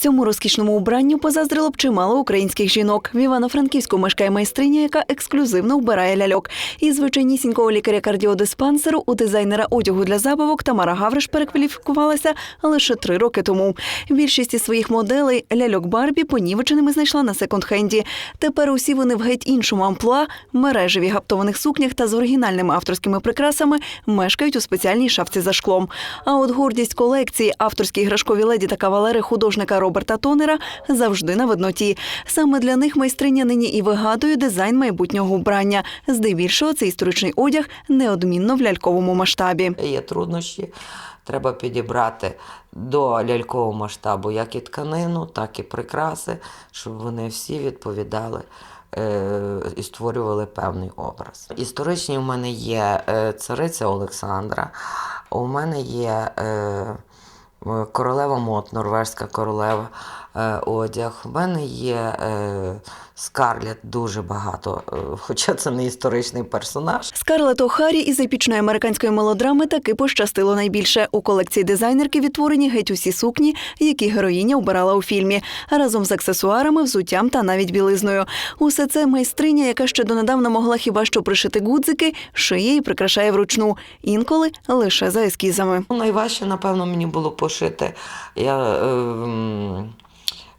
Цьому розкішному убранню позаздрило б чимало українських жінок. В Івано-Франківську мешкає майстриня, яка ексклюзивно вбирає ляльок. Із звичайнісінького лікаря-кардіодиспансеру у дизайнера одягу для забавок Тамара Гавриш перекваліфікувалася лише три роки тому. Більшість із своїх моделей ляльок Барбі понівеченими знайшла на секонд-хенді. Тепер усі вони в геть іншому амплуа, мережеві гаптованих сукнях та з оригінальними авторськими прикрасами мешкають у спеціальній шафці за шклом. А от гордість колекції авторські іграшкові леді та кавалери художника Роберта Тонера завжди на видноті. Саме для них майстриня нині і вигадує дизайн майбутнього вбрання. Здебільшого це історичний одяг неодмінно в ляльковому масштабі. Є труднощі. Треба підібрати до лялькового масштабу як і тканину, так і прикраси, щоб вони всі відповідали е, і створювали певний образ. Історичні в мене є е, цариця Олександра, у мене є е, королева Мот, норвежська королева е, одяг. У мене є е, Скарлет дуже багато, е, хоча це не історичний персонаж. Скарлет О'Харі із епічної американської мелодрами таки пощастило найбільше. У колекції дизайнерки відтворені геть усі сукні, які героїня обирала у фільмі, разом з аксесуарами, взуттям та навіть білизною. Усе це майстриня, яка ще донедавна могла хіба що пришити гудзики, шиє і прикрашає вручну. Інколи лише за ескізами. Найважче, напевно, мені було пошити я,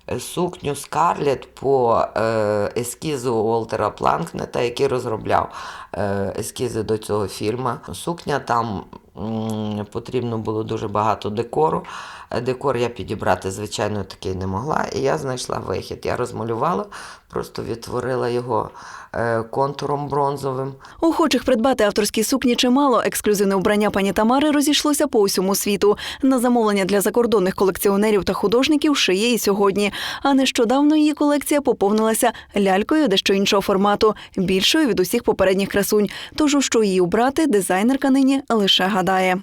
е, сукню Скарлет по е, ескізу Уолтера Планкнета, який розробляв е, ескізи до цього фільму. Сукня там потрібно було дуже багато декору. Е, Декор я підібрати, звичайно, такий не могла. І я знайшла вихід. Я розмалювала, просто відтворила його е, контуром бронзовим. Охочих придбати авторські сукні чимало. Ексклюзивне вбрання пані Тамари розійшлося по усьому світу. На замовлення для закордонних колекціонерів та художників шиє і сьогодні. А нещодавно її колекція поповнилася лялькою дещо іншого формату, більшою від усіх попередніх красунь. Тож у що її убрати, дизайнерка нині лише гадає нагадає.